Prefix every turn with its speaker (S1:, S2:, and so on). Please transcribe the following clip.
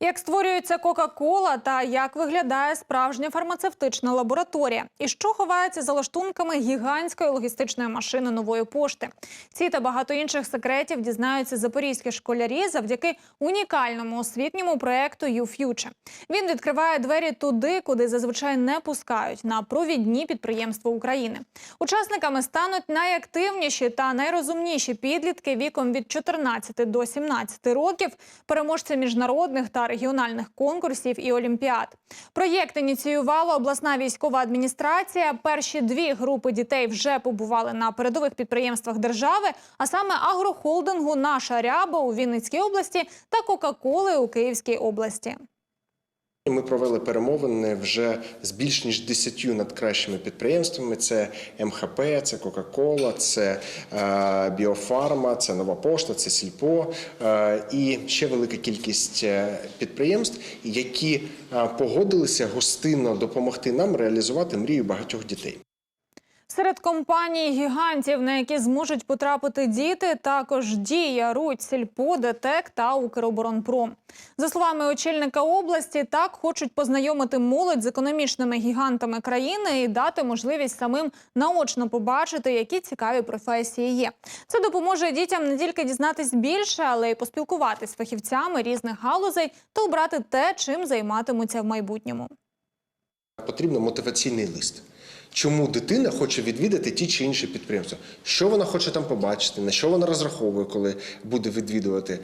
S1: Як створюється Кока-Кола та як виглядає справжня фармацевтична лабораторія, і що ховається за лаштунками гігантської логістичної машини нової пошти? Ці та багато інших секретів дізнаються запорізькі школярі завдяки унікальному освітньому проекту YouFuture. Він відкриває двері туди, куди зазвичай не пускають на провідні підприємства України. Учасниками стануть найактивніші та найрозумніші підлітки віком від 14 до 17 років, переможці міжнародних та регіональних конкурсів і олімпіад. Проєкт ініціювала обласна військова адміністрація. Перші дві групи дітей вже побували на передових підприємствах держави, а саме агрохолдингу Наша ряба у Вінницькій області та Кока-Коли у Київській області.
S2: Ми провели перемовини вже з більш ніж 10 надкращими підприємствами. Це МХП, це Кока-Кола, це е, Біофарма, це Нова Пошта, це Сільпо е, і ще велика кількість е, підприємств, які погодилися гостинно допомогти нам реалізувати мрію багатьох дітей.
S1: Серед компаній гігантів, на які зможуть потрапити діти, також Дія, Руть, Сільпо, ДТЕК та Укроборонпром. За словами очільника області, так хочуть познайомити молодь з економічними гігантами країни і дати можливість самим наочно побачити, які цікаві професії є. Це допоможе дітям не тільки дізнатись більше, але й поспілкуватись з фахівцями різних галузей та обрати те, чим займатимуться в майбутньому.
S2: Потрібен мотиваційний лист. Чому дитина хоче відвідати ті чи інші підприємства? Що вона хоче там побачити, на що вона розраховує, коли буде відвідувати?